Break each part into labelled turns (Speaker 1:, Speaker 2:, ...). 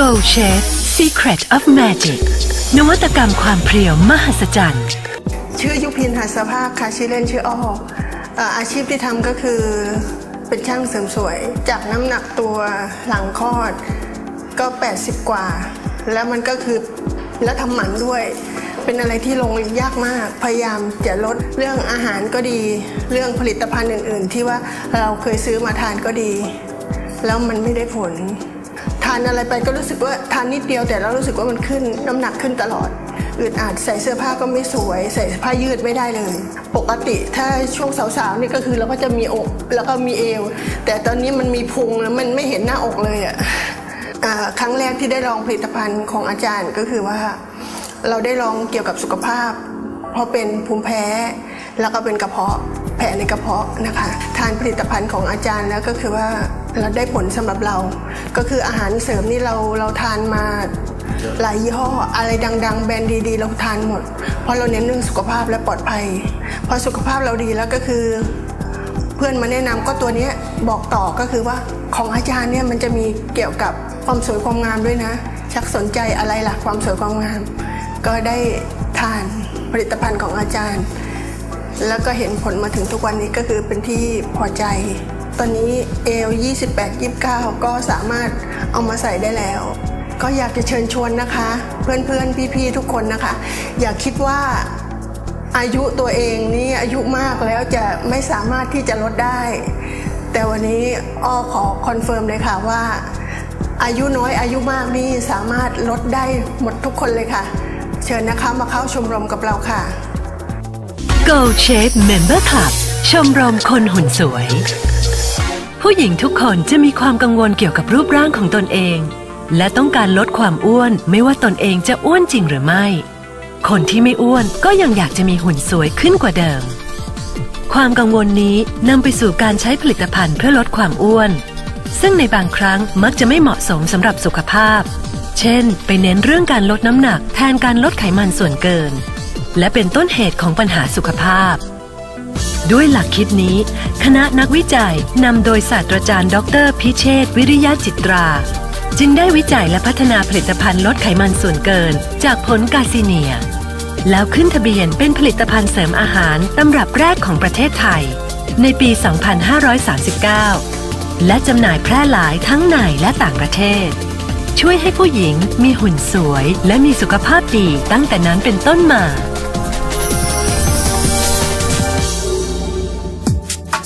Speaker 1: Go Shape Secret of Magic นวัตกรรมความเพรียวมหัศจรรย์
Speaker 2: ชื่อยุพินหัสภาคค่ะ ชื่อเล่นชื่ออ้อออาชีพที่ทำก็คือเป็นช่างเสริมสวย จากน้ำหนักตัวหลังคลอดก็ 80 กว่า แล้วมันก็คือแล้วทำหมันด้วย เป็นอะไรที่ลงยากมาก พยายามจะลดเรื่องอาหารก็ดี เรื่องผลิตภัณฑ์อื่น ๆ ที่ว่าเราเคยซื้อมาทานก็ดี แล้วมันไม่ได้ผลานอะไรไปก็รู้สึกว่าทานนิดเดียวแต่เรารู้สึกว่ามันขึ้นน้ำหนักขึ้นตลอดอึดอัดใส่เสื้อผ้าก็ไม่สวย ใส่ผ้ายืดไม่ได้เลย ปกติถ้าช่วงสาวๆนี่ก็คือเราก็จะมีอกแล้วก็มีเอว แต่ตอนนี้มันมีพุงแล้วมันไม่เห็นหน้าอกเลยอะอะครั้งแรกที่ได้ลองผลิตภัณฑ์ของอาจารย์ก็คือว่า เราได้ลองเกี่ยวกับสุขภาพ เพราะเป็นภูมิแพ้ แล้วก็เป็นกระเพาะแผลในกระเพาะนะคะ ทานผลิตภัณฑ์ของอาจารย์แล้วก็คือว่า เราได้ผลสำหรับเรา ก็คืออาหารเสริมนี่เราเราทานมาหลายยี่ห้ออะไรดัง ๆ แบรนด์ดีๆ เราทานหมด เพราะเราเน้นเรื่องสุขภาพและปลอดภัย พอสุขภาพเราดีแล้วก็คือ เพื่อนมาแนะนำก็ตัวนี้บอกต่อก็คือว่าของอาจารย์เนี่ยมันจะมีเกี่ยวกับความสวยความงามด้วยนะ ชักสนใจอะไรล่ะความสวยความงาม ก็ได้ทานผลิตภัณฑ์ของอาจารย์ แล้วก็เห็นผลมาถึงทุกวันนี้ก็คือเป็นที่พอใจ ตอนนี้เอล28 29 ก็สามารถเอามาใส่ได้แล้ว ก็อยากจะเชิญชวนนะคะ เพื่อนๆ พี่ๆ ทุกคนนะคะ อย่าคิดว่าอายุตัวเองนี่อายุมากแล้วจะไม่สามารถที่จะลดได้ แต่วันนี้อ้อขอคอนเฟิร์มเลยค่ะว่า อายุน้อยอายุมากนี่สามารถลดได้หมดทุกคนเลยค่ะ เชิญนะคะมาเข้าชมรมกับเราค่ะ
Speaker 1: Go Shape Member Club ชมรมคนหุ่นสวย ผู้หญิงทุกคนจะมีความกังวลเกี่ยวกับรูปร่างของตนเอง และต้องการลดความอ้วนไม่ว่าตนเองจะอ้วนจริงหรือไม่ คนที่ไม่อ้วนก็ยังอยากจะมีหุ่นสวยขึ้นกว่าเดิม ความกังวลนี้นำไปสู่การใช้ผลิตภัณฑ์เพื่อลดความอ้วน ซึ่งในบางครั้งมักจะไม่เหมาะสมสำหรับสุขภาพ เช่น ไปเน้นเรื่องการลดน้ำหนักแทนการลดไขมันส่วนเกิน และเป็นต้นเหตุของปัญหาสุขภาพ ด้วยหลักคิดนี้ คณะนักวิจัยนำโดยศาสตราจารย์ ดร พิเชษวิริยะจิตรา จึงได้วิจัยและพัฒนาผลิตภัณฑ์ลดไขมันส่วนเกิน จากผลกาซิเนีย แล้วขึ้นทะเบียนเป็นผลิตภัณฑ์เสริมอาหารตำรับแรกของประเทศไทย ในปี 2539 และจำหน่ายแพร่หลายทั้งในและต่างประเทศ ช่วยให้ผู้หญิงมีหุ่นสวย และมีสุขภาพดีตั้งแต่นั้นเป็นต้นมา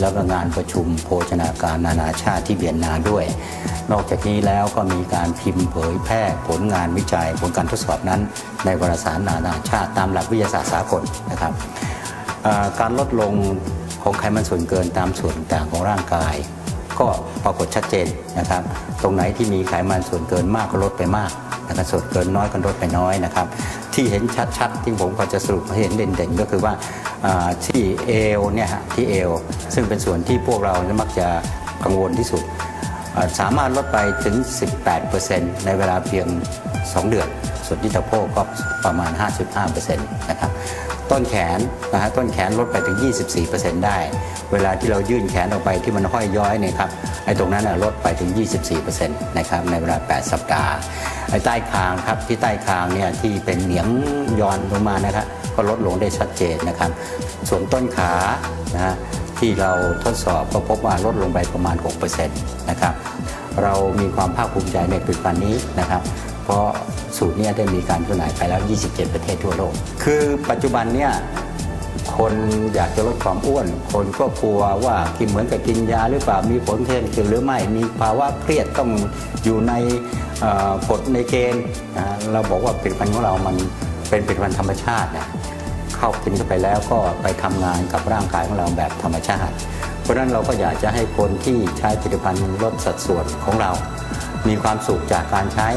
Speaker 3: แล้วก็งานประชุมโภชนาการนานาชาติที่เวียนนาด้วย นอกจากนี้แล้วก็มีการพิมพ์เผยแพร่ผลงานวิจัยผลการทดสอบนั้น ในวารสารนานาชาติตามหลักวิทยาศาสตร์สากลนะครับการลดลงของไขมันส่วนเกินตามส่วนต่างของร่างกาย ก็ปรากฏชัดเจนนะครับ ตรงไหนที่มีไขมันส่วนเกินมากก็ลดไปมากนะครับส่วนเกินน้อยก็ลดไปน้อยนะครับ ที่เห็นชัดๆที่ผมพอจะสรุปให้เห็นเด่นๆ ก็คือว่า ที่เอวเนี่ยฮะที่เอวซึ่งเป็นส่วนที่พวกเรามักจะกังวลที่สุด สามารถลดไปถึง 18%ในเวลาเพียง 2 เดือน ส่วนที่สะโพกก็ประมาณ 55%นะครับต้นแขนนะฮะต้นแขนลดไปถึง 24%ได้ เวลาที่เรายื่นแขนออกไปที่มันห้อยย้อยเนี่ยครับไอ้ตรงนั้นลดไปถึง 24%นะครับในเวลา 8 สัปดาห์ไอ้ใต้คางครับที่ใต้คางเนี่ยที่เป็นเหนียงย้อนลงมานะครับ ก็ลดลงได้ชัดเจนนะครับ ส่วนต้นขานะที่เราทดสอบก็พบว่าลดลงไปประมาณ 6%นะครับเรามีความภาคภูมิใจในผลิตภัณฑ์นี้นะครับ เพราะสูตรนี้ได้มีการจำหน่ายไปแล้ว 27 ประเทศทั่วโลก คือปัจจุบันเนี่ยคนอยากจะลดความอ้วน คนก็กลัวว่ากินเหมือนกับกินยาหรือเปล่า มีผลเทนคือหรือไม่ มีภาวะเครียดต้องอยู่ในกฎในเกณฑ์นะเราบอกว่าผลิตภัณฑ์ของเรามัน เป็นผลิตภัณฑ์ธรรมชาตินะเข้ากินเข้าไปแล้วก็ไปทำงานกับร่างกายของเราแบบธรรมชาติ เพราะฉะนั้นเราก็อยากจะให้คนที่ใช้ผลิตภัณฑ์ลดสัดส่วนของเรา มีความสุขจากการใช้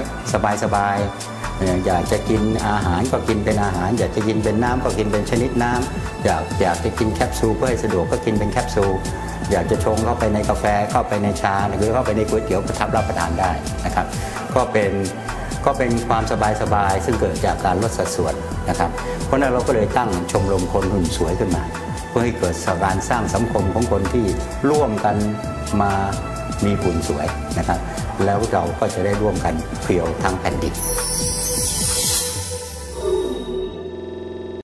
Speaker 3: สบายๆอยากจะกินอาหารก็กินเป็นอาหาร อยากจะกินเป็นน้ำก็กินเป็นชนิดน้ำอยากอยากจะกินแคปซูลเพื่อให้สะดวกก็กินเป็นแคปซูลอยากจะชงเข้าไปในกาแฟเข้าไปในชาหรือเข้าไปในก๋วยเตี๋ยวก็ทำรับประทานได้นะครับ ก็เป็น ก็เป็นความสบายสบายๆซึ่งเกิดจากการลดสัดส่วนนะครับ เพราะฉะนั้นเราก็เลยตั้งชมรมคนหุ่นสวยขึ้นมา เพื่อให้เกิดการสร้างสังคมของคนที่ร่วมกันมามีหุ่นสวยนะครับ แล้วเราก็จะได้ร่วมกันเพียวทั้งแผ่นดิน